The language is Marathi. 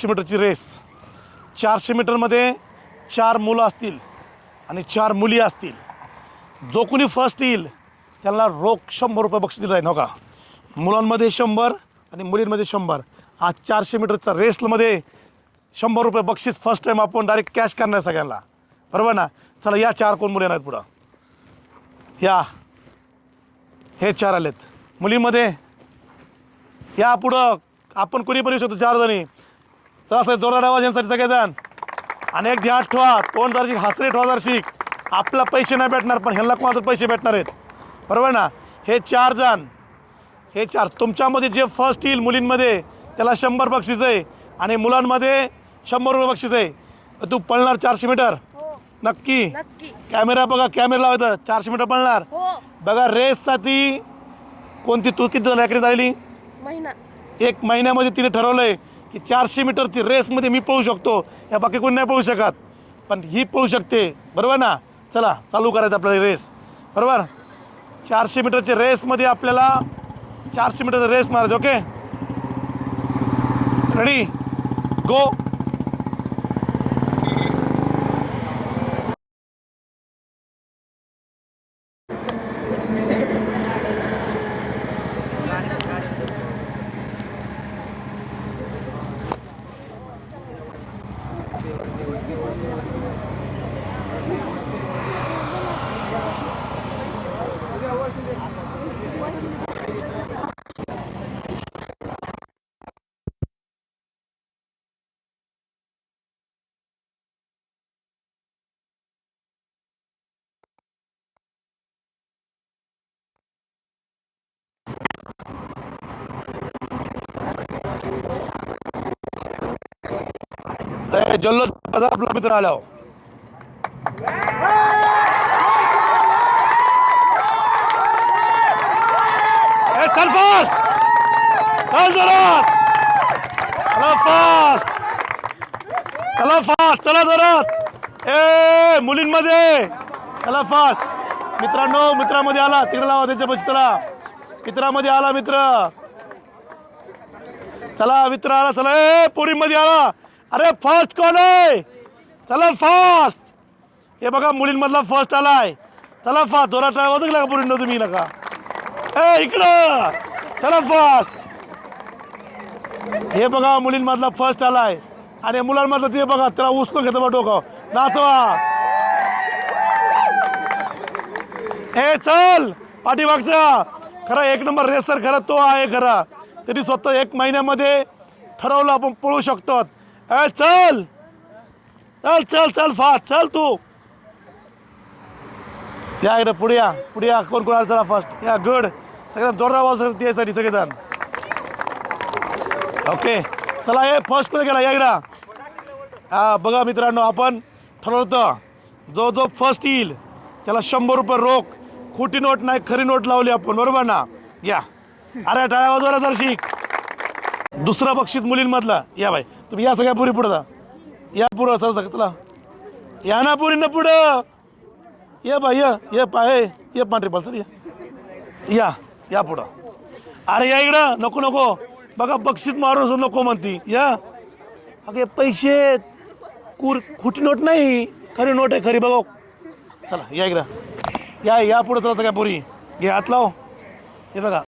चारशे मीटरची रेस. चारशे मीटरमध्ये चार मुलं असतील आणि चार मुली असतील. जो कोणी फर्स्ट येईल त्याला रोख शंभर रुपये बक्षीस दिलं जाईल हो का? मुलांमध्ये शंभर आणि मुलींमध्ये शंभर. हा चारशे मीटरचा रेसमध्ये शंभर रुपये बक्षीस फर्स्ट टाईम आपण डायरेक्ट कॅश करणार सगळ्यांना. बरोबर ना? चला या चार कोण मुली आहेत पुढं? या. हे चार आलेत. मुलीमध्ये या पुढं आपण कोणी पण येऊ शकतो चार जणी. चला सर जोरदार आवाज यांसाठी सगळेजण. आणि एक ध्यान ठेवा तोंड जरशी हसरे ठेवा जरशी आपला पैसे नाही भेटणार पण ह्यांना कोणाचे पैसे भेटणार आहेत. बरोबर ना? हे चार जण. हे चार. तुमच्यामध्ये जे फर्स्ट येईल मुलींमध्ये त्याला शंभर बक्षीस आहे. आणि मुलांमध्ये शंभर रुपये बक्षीस आहे. तू पळणार चारशे मीटर? हो. नक्की? कॅमेरा बघा कॅमेरा लावायचं. चारशे मीटर पळणार. हो. बघा रेससाठी कोणती तू किती रॅकेट झालेली? महिना. एक महिन्यामध्ये तिने ठरवलं आहे की चारशे मीटरची रेसमध्ये मी पळू शकतो. या बाकी कोणी नाही पळू शकत. पण ही पळू शकते. बरोबर ना? चला चालू करायचं आपल्याला रेस. बरोबर? चारशे मीटरच्या रेसमध्ये आपल्याला चारशे मीटरचा रेस मारायचं ओके? रेडी गो जल्लोष आपला मित्र आला हो. चल फास्ट चल चला फास्ट चला फास्ट चला ए मुलींमध्ये! चला फास्ट मित्रांनो मित्रामध्ये आला. तिकडे लावा त्याच्या पशी चला. मित्रामध्ये आला मित्र. चला मित्र आला चला. ए पोरीमध्ये आला. अरे फर्स्ट कोण आहे? चला फास्ट हे बघा मुलींमधला फर्स्ट आलाय. चला फास्ट दोरा टाळ वाजू का पोरींनो तुम्ही नका. ए इकडं. चला फास्ट हे बघा मुलींमधला फर्स्ट आलाय. आणि मुलांमधलं ते बघा त्याला उचलून घेतो बा डोकं. नाचवा. हे चल. पाठीमागचा. खरा एक नंबर रेसर खरा तो आहे खरा. तरी स्वतः एक महिन्यामध्ये ठरवलं आपण पळू शकतो ए चल. चल चल चल फास्ट चल तू. या इकडे पुढे या पुढे या. कोण कोण आलं चला फास्ट या गुड सगळ्यात जोरदार आवाज यासाठी सगळेजण. ओके चला हे फर्स्ट कुठे गेला या इकडं. हा बघा मित्रांनो आपण ठरवलं होतं जो जो फर्स्ट येईल त्याला शंभर रुपये रोख. खोटी नोट नाही खरी नोट लावली आपण बरोबर ना? या. अरे टाळ्या वाजवा जर शिक दुसरं बक्षीस मुलींमधलं. या बाई. तुम्ही या सगळ्या पुरी पुढं जा. या पुढं सर चला. या ना पुरी ना पुढं. ये बाई ये ये पाय ये पांढरी सर या. या या पुढं. अरे या इकडं. नको नको. बघा बक्षीस मारून असं नको म्हणती. या. अगे पैसे कुर खोटी नोट नाही. खरी नोट आहे खरी. बघा. चला या इकडं. या या पुढं चला सगळ्या पुरी. घे हात लाव. हे बघा.